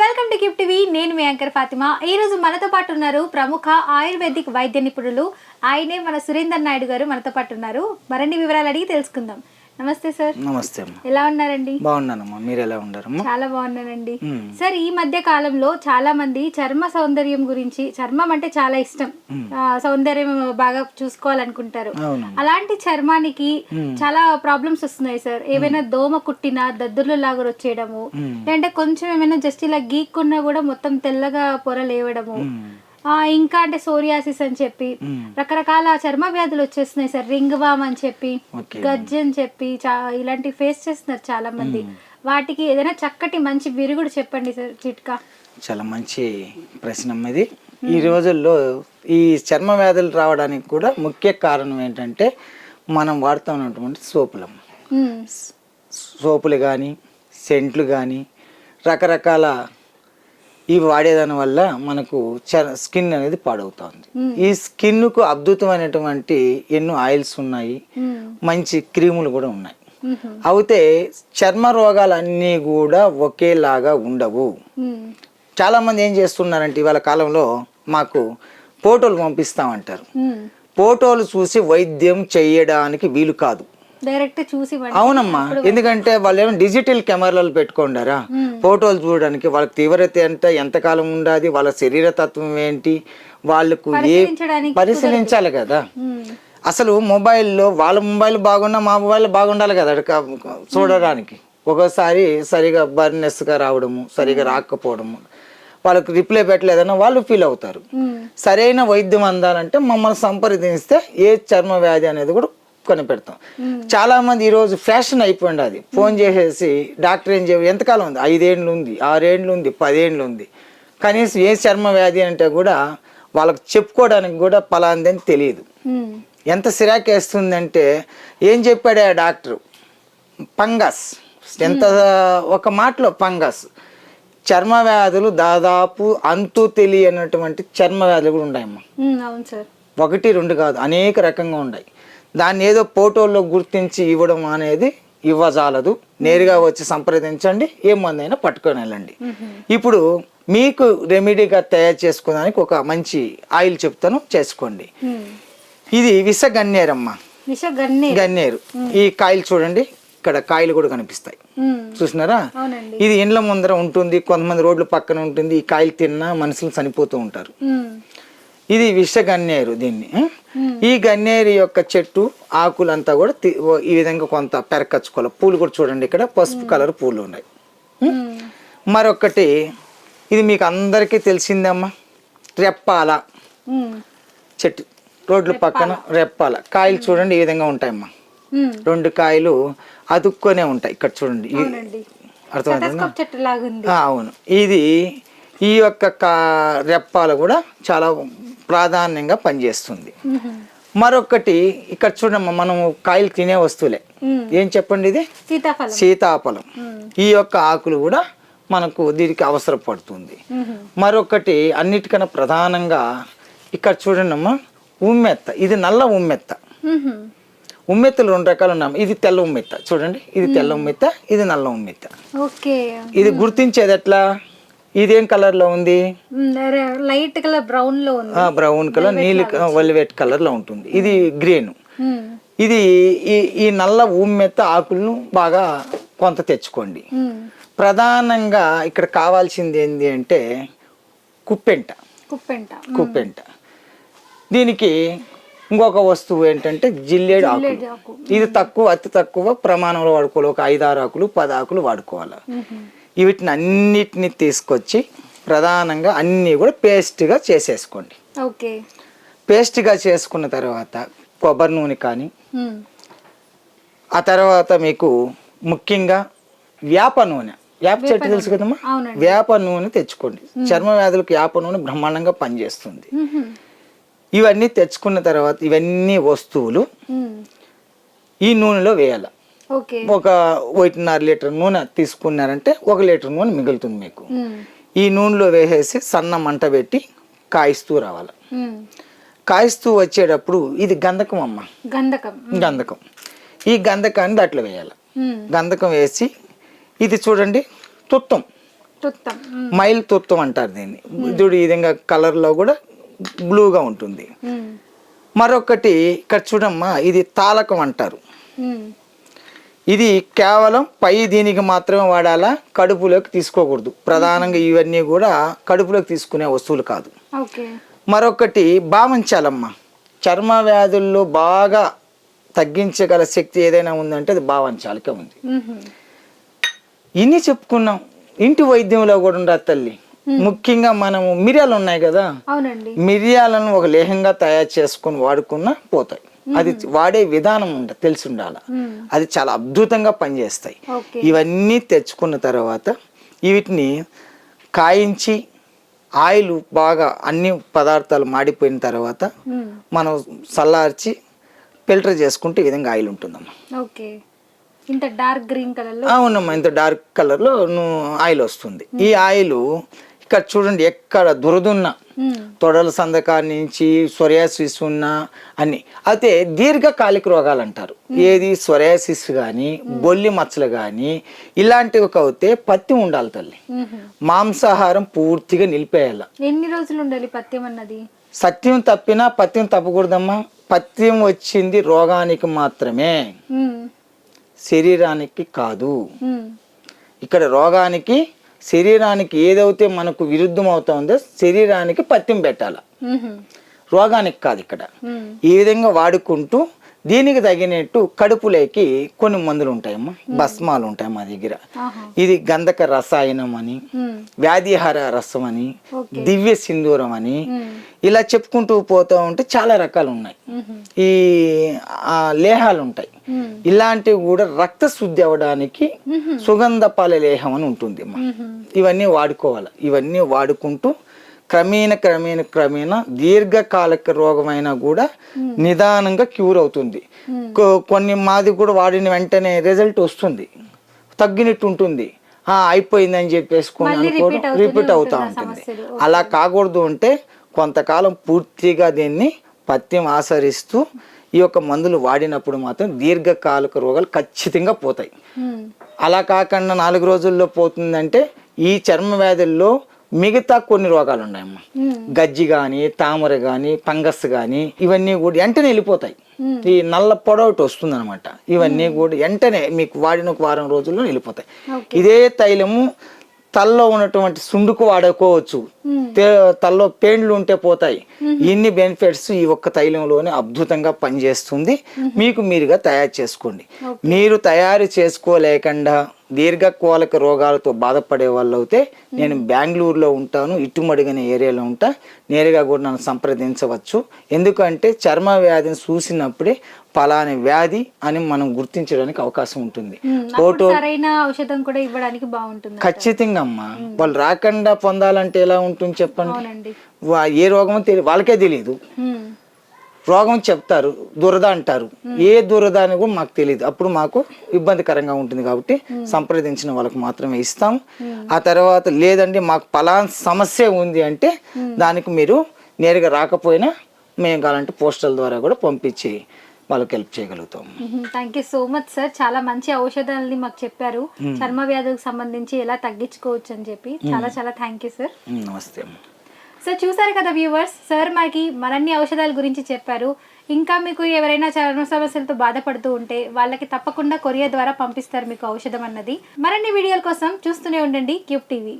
Welcome to gift TV. నేను మీ anchor Fatima. ఈ రోజు మనతో పాటు ఉన్నారు ప్రముఖ ఆయుర్వేదిక్ వైద్య నిపుణులు. ఆయనే మన సురేందర్ నాయుడు గారు మనతో పాటు ఉన్నారు. మరిన్ని వివరాలు అడిగి తెలుసుకుందాం. నమస్తే సార్. నమస్తే అమ్మ. ఎలా ఉన్నారండి? బాగున్నానమ్మా. మీరు ఎలా ఉండారమ్మా చాలా బాగున్నానండి. సార్ ఈ మధ్య కాలంలో చాలా మంది చర్మ సౌందర్యం గురించి చర్మం అంటే చాలా ఇష్టం. సౌందర్యం బాగా చూసుకోవాలనుకుంటారు. అలాంటి చర్మానికి చాలా ప్రాబ్లమ్స్ వస్తున్నాయి సార్. ఏమైనా దోమ కుట్టినా దద్దుర్లు లాగా వచ్చేయడము లేదంటే కొంచెం ఏమైనా జస్ట్ ఇలా గీక్కున్నా కూడా మొత్తం తెల్లగా పొర లేవడము ఇంకా అంటే సోరియాసిస్ అని చెప్పి రకరకాల చర్మ వ్యాధులు వచ్చేస్తున్నాయి సార్. రింగ్ వామ్ అని చెప్పి గజ్జి అని చెప్పి ఇలాంటివి ఫేస్ చేస్తున్నారు చాలా మంది వాటికి ఏదైనా చక్కటి మంచి విరుగుడు చెప్పండి సార్ చిట్కా. చాలా మంచి ప్రశ్న అమ్మ ఇది ఈ రోజుల్లో ఈ చర్మ వ్యాధులు రావడానికి కూడా ముఖ్య కారణం ఏంటంటే మనం వాడుతూ ఉన్నటువంటి సోపులమ్మ మ్మ్. సోపులు కానీ సెంట్లు కానీ రకరకాల ఇవి వాడేదాని వల్ల మనకు స్కిన్ అనేది పాడవుతుంది ఈ స్కిన్కు అద్భుతమైనటువంటి ఎన్నో ఆయిల్స్ ఉన్నాయి. మంచి క్రీములు కూడా ఉన్నాయి. అయితే చర్మ రోగాలన్నీ కూడా ఒకేలాగా ఉండవు. చాలామంది ఏం చేస్తున్నారంటే ఇవాళ కాలంలో మాకు ఫోటోలు పంపిస్తామంటారు. ఫోటోలు చూసి వైద్యం చేయడానికి వీలు కాదు డైరెక్ట్ చూసి. అవునమ్మా. ఎందుకంటే వాళ్ళు ఏమో డిజిటల్ కెమెరాలు పెట్టుకుంటారా ఫోటోలు చూడడానికి వాళ్ళకి తీవ్రత ఎంత ఎంతకాలం ఉండాలి వాళ్ళ శరీర తత్వం ఏంటి వాళ్ళకు ఏ పరిశీలించాలి కదా. అసలు మొబైల్లో వాళ్ళ మొబైల్ బాగున్నా మా మొబైల్ బాగుండాలి కదా అక్కడ చూడడానికి. ఒక్కోసారి సరిగా బర్నెస్గా రావడము సరిగా రాకపోవడము వాళ్ళకి రిప్లై పెట్టలేదన్న వాళ్ళు ఫీల్ అవుతారు. సరైన వైద్యం అందాలంటే మమ్మల్ని సంప్రదిస్తే ఏ చర్మ వ్యాధి అనేది కూడా కనిపెడతాం. చాలా మంది ఈరోజు ఫ్యాషన్ అయిపోయింది అది. ఫోన్ చేసేసి డాక్టర్ ఏం చేయ ఎంతకాలం ఉంది? ఐదేండ్లు ఉంది ఆరేండ్లు ఉంది పదేండ్లు ఉంది కనీసం ఏ చర్మ వ్యాధి అంటే కూడా వాళ్ళకి చెప్పుకోవడానికి కూడా పలాంది అని తెలియదు. ఎంత సిరాకేస్తుందంటే ఏం చెప్పాడు ఆ డాక్టర్? ఫంగస్. ఎంత ఒక మాటలో ఫంగస్. చర్మ వ్యాధులు దాదాపు అంతు తెలియనటువంటి చర్మ వ్యాధులు కూడా ఉన్నాయమ్మా. ఒకటి రెండు కాదు అనేక రకంగా ఉన్నాయి. దాన్ని ఏదో ఫోటోల్లో గుర్తించి ఇవ్వడం అనేది ఇవ్వజాలదు. నేరుగా వచ్చి సంప్రదించండి ఏ మందైనా పట్టుకొని వెళ్ళండి. ఇప్పుడు మీకు రెమెడీగా తయారు చేసుకోవడానికి ఒక మంచి ఆయిల్ చెప్తాను చేసుకోండి. ఇది విష గన్నేరమ్మ విష గన్నే గన్నేరు ఈ కాయలు చూడండి ఇక్కడ కాయలు కూడా కనిపిస్తాయి. చూసినారా? ఇది ఇండ్ల ముందర ఉంటుంది కొంతమంది రోడ్ల పక్కన ఉంటుంది ఈ కాయలు తిన్నా మనుషులు చనిపోతూ ఉంటారు. ఇది విష గన్నేరు దీన్ని. ఆ? ఈ గన్నేరు యొక్క చెట్టు ఆకులంతా కూడా ఈ విధంగా కొంత పెరకచ్చుకోవాలి. పూలు కూడా చూడండి ఇక్కడ పసుపు కలర్ పూలు ఉన్నాయి. మ్మ్. మరొకటి ఇది మీకు అందరికీ తెలిసిందమ్మా రెప్పాల. చెట్టు రోడ్ల పక్కన రెప్పాల. కాయలు చూడండి ఈ విధంగా ఉంటాయమ్మా. మ్మ్. రెండు కాయలు అతుక్కొనే ఉంటాయి ఇక్కడ చూడండి. అర్థమవుతుందా అవును. ఇది ఈ యొక్క కా రెప్పాలు కూడా చాలా ప్రాధాన్యంగా పనిచేస్తుంది. మరొకటి ఇక్కడ చూడమ్మా మనము కాయలు తినే వస్తువులే. ఏం చెప్పండి ఇది? సీతాఫలం. సీతాఫలం. ఈ యొక్క ఆకులు కూడా మనకు దీనికి అవసరపడుతుంది. మరొకటి అన్నిటికన్నా ప్రధానంగా ఇక్కడ చూడండి అమ్మా ఉమ్మెత్త. ఇది నల్ల ఉమ్మెత్త. మ్మ్. ఉమ్మెత్తలు రెండు రకాలు ఉన్నాయి. ఇది తెల్ల ఉమ్మెత్త. చూడండి ఇది తెల్ల ఉమ్మెత్త ఇది నల్ల ఉమ్మెత్త. ఓకే. ఇది గుర్తించేది ఎట్లా? ఇదేం కలర్లో ఉంది లైట్ కలర్ బ్రౌన్లో ఉంది. బ్రౌన్ కలర్ నీలి వల్వెట్ కలర్లో ఉంటుంది. ఇది గ్రీన్. ఇది ఈ నల్ల ఉమ్మెత్త ఆకులను బాగా కొంత తెచ్చుకోండి. ప్రధానంగా ఇక్కడ కావాల్సింది ఏంటి అంటే కుప్పెంట. కుప్పెంట. కుప్పెంట. దీనికి ఇంకొక వస్తువు ఏంటంటే జిల్లేడు ఆకులు. ఇది తక్కువ అతి తక్కువ ప్రమాణంలో వాడుకోవాలి. ఒక ఐదు ఆరు ఆకులు పది ఆకులు వాడుకోవాలి. వీటిని అన్నిటిని తీసుకొచ్చి ప్రధానంగా అన్నీ కూడా పేస్ట్గా చేసేసుకోండి. ఓకే. పేస్ట్గా చేసుకున్న తర్వాత కొబ్బరి నూనె కానీ. ఆ తర్వాత మీకు ముఖ్యంగా వేప నూనె. వేప చెట్టు తెలుసు కదమ్మా. వేప నూనె తెచ్చుకోండి. చర్మ వ్యాధులకు వేప నూనె బ్రహ్మాండంగా పనిచేస్తుంది. ఇవన్నీ తెచ్చుకున్న తర్వాత ఇవన్నీ వస్తువులు. ఈ నూనెలో వేయాలి. ఒక ఒకటిన్నర లీటర్ నూనె తీసుకున్నారంటే ఒక లీటర్ నూనె మిగులుతుంది మీకు. ఈ నూనెలో వేసేసి సన్న మంట పెట్టి కాయిస్తూ రావాలి. కాయిస్తూ వచ్చేటప్పుడు ఇది గంధకం అమ్మ. గంధకం. గంధకం. ఈ గంధకాన్ని దాంట్లో వేయాలి. గంధకం వేసి ఇది చూడండి తుత్తం. తుత్తం. మైల్ తుత్వం అంటారు దీన్ని. చూడు ఈ విధంగా కలర్లో కూడా బ్లూగా ఉంటుంది. మరొకటి ఇక్కడ చూడమ్మా ఇది తాలకం అంటారు. ఇది కేవలం పై దీనికి మాత్రమే వాడాలా? కడుపులోకి తీసుకోకూడదు. ప్రధానంగా ఇవన్నీ కూడా కడుపులోకి తీసుకునే వస్తువులు కాదు. మరొకటి భావించాలమ్మా. చర్మ వ్యాధుల్లో బాగా తగ్గించగల శక్తి ఏదైనా ఉందంటే అది భావించాలకే ఉంది. ఇన్ని చెప్పుకున్నాం. ఇంటి వైద్యంలో కూడా ఉండదు తల్లి. ముఖ్యంగా మనము మిరియాలు ఉన్నాయి కదా? మిరియాలను ఒక లేహంగా తయారు చేసుకొని వాడుకున్నా పోతాయి. అది వాడే విధానం ఉండ తెలిసి ఉండాలి అది చాలా అద్భుతంగా పనిచేస్తాయి. ఇవన్నీ తెచ్చుకున్న తర్వాత వీటిని కాయించి ఆయిల్ బాగా అన్ని పదార్థాలు మాడిపోయిన తర్వాత మనం చల్లార్చి ఫిల్టర్ చేసుకుంటే ఈ విధంగా ఆయిల్ ఉంటుందమ్మా. ఓకే. ఇంత డార్క్ గ్రీన్ కలర్లో అవునమ్మా ఇంత డార్క్ కలర్లో ఆయిల్ వస్తుంది. ఈ ఆయిల్ ఇక్కడ చూడండి ఎక్కడ దురదున్న తొడల సందకాల నుంచి సొరియాసిస్ ఉన్న అన్ని అయితే దీర్ఘకాలిక రోగాలు అంటారు ఏది? సొరియాసిస్ కానీ బొల్లి మచ్చలు కానీ ఇలాంటివి అవుతే పత్తి ఉండాలి తల్లి. మాంసాహారం పూర్తిగా నిలిపేయాలి. ఎన్ని రోజులు ఉండాలి పత్యం అన్నది? సత్యం తప్పినా పత్యం తప్పకూడదమ్మా. పత్యం వచ్చింది రోగానికి మాత్రమే. శరీరానికి కాదు. ఇక్కడ రోగానికి శరీరానికి ఏదైతే మనకు విరుద్ధం అవుతుందో శరీరానికి పత్యం పెట్టాలి. రోగానికి కాదు ఇక్కడ. ఈ విధంగా వాడుకుంటూ దీనికి తగినట్టు కడుపులోకి కొన్ని మందులు ఉంటాయమ్మా భస్మాలు ఉంటాయి మా దగ్గర. ఇది గంధక రసాయనం అని వ్యాధిహార రసం అని. దివ్య సింధూరం అని ఇలా చెప్పుకుంటూ పోతూ ఉంటే చాలా రకాలు ఉన్నాయి ఈ లేహాలు ఉంటాయి ఇలాంటివి కూడా రక్త శుద్ధి అవ్వడానికి సుగంధపాల లేహం అని ఉంటుంది అమ్మా ఇవన్నీ వాడుకోవాలి. ఇవన్నీ వాడుకుంటూ క్రమేణ క్రమేణ క్రమేణ దీర్ఘకాలిక రోగమైనా కూడా నిదానంగా క్యూర్ అవుతుంది. కొన్ని మాది కూడా వాడిన వెంటనే రిజల్ట్ వస్తుంది. తగ్గినట్టు ఉంటుంది. అయిపోయిందని చెప్పేసి కొన్ని మళ్ళీ అనుకోవడం రిపీట్ అవుతా ఉంటుంది. అలా కాకూడదు అంటే కొంతకాలం పూర్తిగా దీన్ని పథ్యం ఆచరిస్తూ ఈ యొక్క మందులు వాడినప్పుడు మాత్రం దీర్ఘకాలిక రోగాలు ఖచ్చితంగా పోతాయి. అలా కాకుండా నాలుగు రోజుల్లో పోతుందంటే ఈ చర్మ వ్యాధుల్లో మిగతా కొన్ని రోగాలు ఉన్నాయమ్మా గజ్జి కానీ తామర కానీ ఫంగస్ కానీ ఇవన్నీ కూడా వెంటనే వెళ్ళిపోతాయి. ఈ నల్ల పొడవుటి వస్తుంది అనమాట ఇవన్నీ కూడా వెంటనే మీకు వాడిన ఒక వారం రోజుల్లో వెళ్ళిపోతాయి. ఇదే తైలము తల్లో ఉన్నటువంటి సుండుకు వాడుకోవచ్చు. తల్లో పేండ్లు ఉంటే పోతాయి. ఇన్ని బెనిఫిట్స్ ఈ ఒక్క తైలంలోనే అద్భుతంగా పనిచేస్తుంది. మీకు మీరుగా తయారు చేసుకోండి. మీరు తయారు చేసుకోలేకుండా దీర్ఘకాలిక రోగాలతో బాధపడే వాళ్ళు అయితే నేను బెంగళూరులో ఉంటాను. ఇటుమడిగనే ఏరియాలో ఉంటా. నేరుగా కూడా నన్ను సంప్రదించవచ్చు. ఎందుకంటే చర్మ వ్యాధిని చూసినప్పుడే ఫలాని వ్యాధి అని మనం గుర్తించడానికి అవకాశం ఉంటుంది. సరైన ఔషధం కూడా ఇవ్వడానికి బాగుంటుంది ఖచ్చితంగా అమ్మా వాళ్ళు రాకుండా పొందాలంటే ఎలా ఉంటుంది చెప్పండి? ఏ రోగమో తెలియదు వాళ్ళకే తెలియదు రోగం చెప్తారు దురద అంటారు. ఏ దురద అని కూడా మాకు తెలియదు అప్పుడు మాకు ఇబ్బందికరంగా ఉంటుంది కాబట్టి సంప్రదించిన వాళ్ళకి మాత్రమే ఇస్తాం. ఆ తర్వాత లేదండి మాకు పలానా సమస్య ఉంది అంటే దానికి మీరు నేరుగా రాకపోయినా మేము కావాలంటే పోస్టల్ ద్వారా కూడా పంపించి వాళ్ళకి హెల్ప్ చేయగలుగుతాం. Thank you so much sir చాలా మంచి ఔషధాలని మాకు చెప్పారు. చర్మ వ్యాధులకు సంబంధించి ఎలా తగ్గించుకోవచ్చు అని చెప్పి చాలా చాలా థ్యాంక్ యూ సార్ నమస్తే సార్ చూసారు కదా వ్యూవర్స్ సార్ మనకి మరన్ని ఔషధాల గురించి చెప్పారు. ఇంకా మీకు ఎవరైనా చర్మ సమస్యలతో బాధపడుతూ ఉంటే వాళ్ళకి తప్పకుండా కొరియర్ ద్వారా పంపిస్తారు మీకు ఔషధం అన్నది. మరిన్ని వీడియోల కోసం చూస్తూనే ఉండండి క్యూబ్ టీవీ